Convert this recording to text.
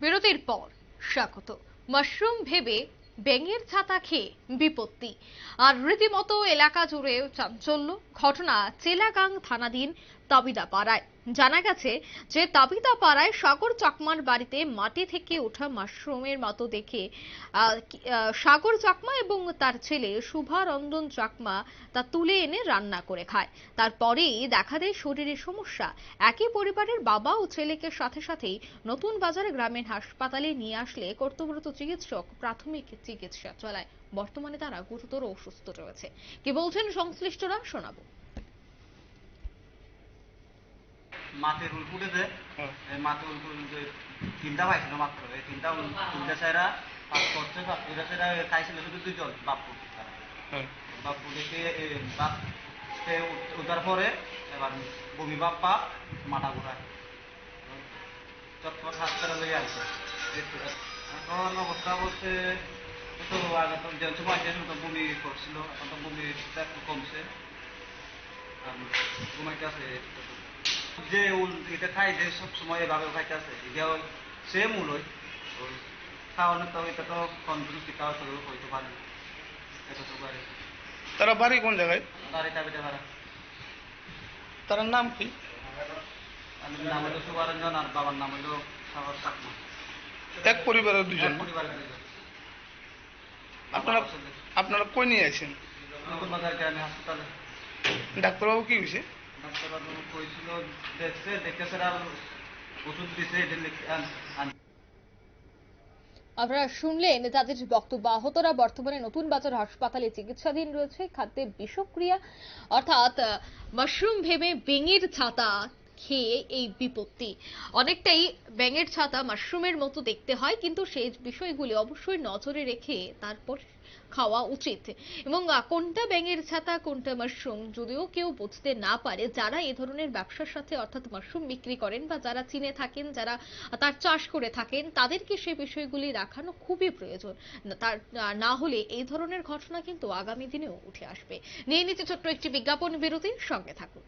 বিরতির পর স্বাগত। মাশরুম ভেবে ব্যাঙের ছাতা খেয়ে বিপত্তি। আর রীতিমতো এলাকা জুড়ে চাঞ্চল্য ঘটনা চেলাগাং থানাধীন তাবিদা পাড়ায় জানা গেছে যে তাবিতা পাড়ায় সাগর চাকমার বাড়িতে মাটি থেকে ওঠা মাশরুমের মতো দেখে সাগর চাকমা এবং তার ছেলে শুভারঞ্জন চাকমা তা তুলে এনে রান্না করে খায়। তারপরেই দেখা দেয় শরীরের সমস্যা। একই পরিবারের বাবা ও ছেলেকে সাথে সাথেই নতুন বাজার গ্রামীণ হাসপাতালে নিয়ে আসলে কর্তব্যরত চিকিৎসক প্রাথমিক চিকিৎসা চলায়। বর্তমানে তারা গুরুতর অসুস্থ রয়েছে। কি বলছেন সংশ্লিষ্টরা শোনাবো। মাঠে রুল ফুটেছে। হ্যাঁ। এই মাঠে রুল ফুটে তিনটা পাইছিল মাত্র। এই তিনটা তিনটা সেরা পাস করছে বাপুরা সেরা খাইছিল শুধু দুজন বাপু। তারা হ্যাঁ। বাপু বাপ উঠার পরে এবার বমি বাপ্পা মাথা ঘুরায়। চটপট হাসপাতালে লইয়া আসে এখন অবস্থা বলতে তো আগে তো যে সময় যে বমি করছিল এখন তো বমিটা একটু কমছে। ঘুমাইতে আছে। যে উল এটা খাই যে সব সময় এভাবে খাইতে আছে এটা সেম উল ওই। ওই খাওয়ানো তো এটা তো খাওয়া তো হইতে পারে এটা তো পারে তারা বাড়ি কোন জায়গায়? পারে তার নাম কি? নাম হলো সুবারঞ্জন আর বাবার নাম হলো সাগর চাকমা এক পরিবারের দুজন পরিবারের দুজন আপনারা আপনারা কই নিয়ে আছেন নতুন বাজার গ্রামে হাসপাতালে। ডাক্তারবাবু কি হয়েছে আপনারা শুনলেন তাদের বক্তব্য আহতরা বর্তমানে নতুন বাজার হাসপাতালে চিকিৎসাধীন রয়েছে খাদ্যের বিষক্রিয়া, অর্থাৎ মাশরুম ভেবে বেঙের ছাতা। খেয়ে এই বিপত্তি। অনেকটাই ব্যাঙের ছাতা মাশরুমের মতো দেখতে হয়, কিন্তু সেই বিষয়গুলি অবশ্যই নজরে রেখে তারপর খাওয়া উচিত। এবং কোনটা ব্যাঙের ছাতা, কোনটা মাশরুম, যদিও কেউ বুঝতে না পারে যারা এ ধরনের ব্যবসার সাথে অর্থাৎ মাশরুম বিক্রি করেন বা যারা চিনে থাকেন, যারা তার চাষ করে থাকেন, তাদেরকে সেই বিষয়গুলি রাখানো খুবই প্রয়োজন। তার না হলে এই ধরনের ঘটনা কিন্তু আগামী দিনেও উঠে আসবে। নিয়ে নিতে ছোট্ট একটি বিজ্ঞাপন বিরতির সঙ্গে থাকুন।